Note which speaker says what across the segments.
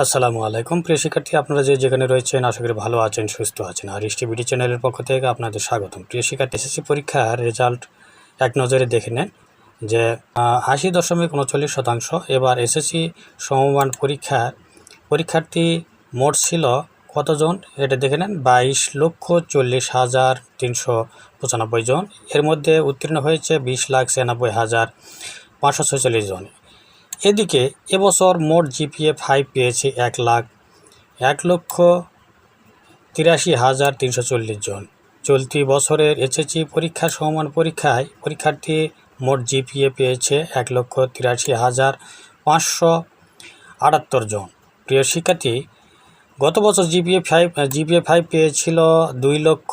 Speaker 1: আসসালামু আলাইকুম। প্রিয় শিক্ষার্থী, আপনারা যে যেখানে রয়েছেন, আশা করি ভালো আছেন, সুস্থ আছেন। আর ইস্টি বিডি চ্যানেলের পক্ষ থেকে আপনাদের স্বাগতম। প্রিয় শিক্ষার্থী, এসএসসি পরীক্ষার রেজাল্ট এক নজরে দেখে নেন যে আশি দশমিক উনচল্লিশ শতাংশ। এবার এসএসসি সমমান পরীক্ষার পরীক্ষার্থী মোট ছিল কতজন? এটা দেখে নেন, বাইশ লক্ষ চল্লিশ হাজার তিনশো পঁচানব্বই জন। এর মধ্যে উত্তীর্ণ হয়েছে বিশ লাখ ছিয়ানব্বই হাজার পাঁচশো ছয়চল্লিশ জন। এদিকে এবছর মোট জিপিএ ফাইভ পেয়েছে এক লাখ, এক লক্ষ তিরাশি হাজার তিনশো চল্লিশ জন। চলতি বছরের এসএসসি পরীক্ষা সমান পরীক্ষায় পরীক্ষার্থী মোট জিপিএ পেয়েছে এক লক্ষ তিরাশি হাজার পাঁচশো আটাত্তর জন। প্রিয় শিক্ষার্থী, গত বছর জিপিএ ফাইভ জিপিএ ফাইভ পেয়েছিল দুই লক্ষ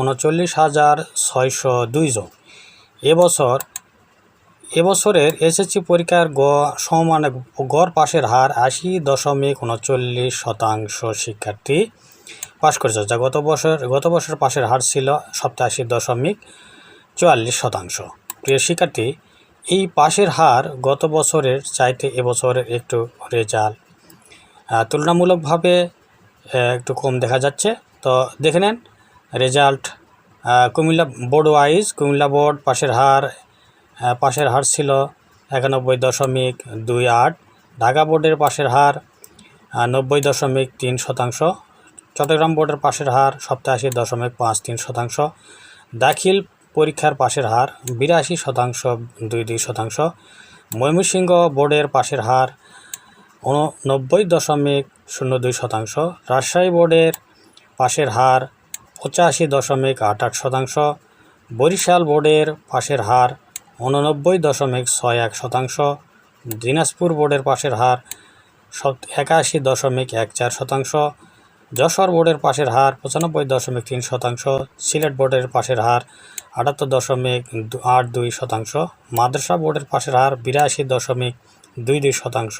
Speaker 1: উনচল্লিশ হাজার ছয়শো দুই জন। এবছর এবছরের এসএসসি পরীক্ষার গ সমান গড় পাশের হার আশি দশমিক উনচল্লিশ শতাংশ শিক্ষার্থী পাশ করেছে। যা গত বছর গত বছর পাশের হার ছিল সপ্তাশি দশমিক চুয়াল্লিশ শতাংশ। প্রিয় শিক্ষার্থী, এই পাশের হার গত বছরের চাইতে এবছরের একটু রেজাল্ট তুলনামূলকভাবে একটু কম দেখা যাচ্ছে। তো দেখে নেন, result Comilla board wise Comilla board পাশের হার পাশের হার ছিল একানব্বই দশমিক দুই আট। ঢাকা বোর্ডের পাশের হার নব্বই দশমিক তিন শতাংশ। চট্টগ্রাম বোর্ডের পাশের হার সপ্তাশি দশমিক পাঁচ তিন শতাংশ। দাখিল পরীক্ষার পাশের হার বিরাশি শতাংশ, দুই দুই শতাংশ। ময়মনসিংহ বোর্ডের পাশের হার উননব্বই দশমিক শূন্য দুই শতাংশ। রাজশাহী বোর্ডের পাশের হার পঁচাশি দশমিক আট আট শতাংশ। বরিশাল বোর্ডের পাশের হার উননব্বই দশমিক ছয় এক শতাংশ। দিনাজপুর বোর্ডের পাশের হার একাশি দশমিক এক চার শতাংশ। যশোর বোর্ডের পাশের হার পঁচানব্বই দশমিক তিন শতাংশ। সিলেট বোর্ডের পাশের হার আটাত্তর দশমিক আট দুই শতাংশ। মাদ্রাসা বোর্ডের পাশের হার বিরাশি দশমিক দুই দুই শতাংশ।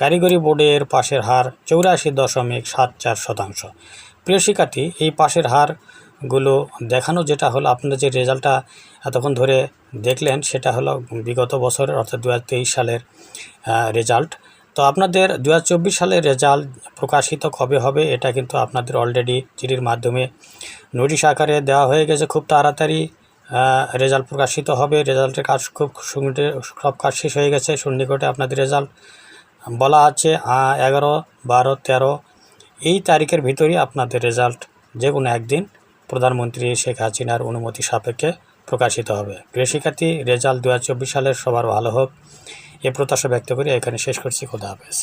Speaker 1: কারিগরি বোর্ডের পাশের হার চৌরাশি দশমিক সাত চার শতাংশ। প্রিয় শিক্ষার্থী, এই পাশের হার গুলো দেখানো, যেটা হলো আপনারা যে রেজাল্টটা এতক্ষণ ধরে দেখলেন, সেটা হলো বিগত বছরের অর্থাৎ দু হাজার তেইশ সালের রেজাল্ট। তো আপনাদের দু হাজার চব্বিশ সালের রেজাল্ট প্রকাশিত কবে হবে, এটা কিন্তু আপনাদের অলরেডি চিঠির মাধ্যমে নোটিশ আকারে দেওয়া হয়ে গেছে। খুব তাড়াতাড়ি রেজাল্ট প্রকাশিত হবে। রেজাল্টের কাজ খুব সব কাজ শেষ হয়ে গেছে। সন্নিকটে আপনাদের রেজাল্ট বলা আছে এগারো, বারো, তেরো, এই তারিখের ভিতরেই আপনাদের রেজাল্ট যে কোনো একদিন প্রধানমন্ত্রী শেখ হাসিনার অনুমতি সাপেক্ষে প্রকাশিত হবে। প্রিয় রেজাল্ট দু সালের সবার ভালো হোক, এ প্রত্যাশা ব্যক্ত করে এখানে শেষ করছি। খোদা হাফেজ।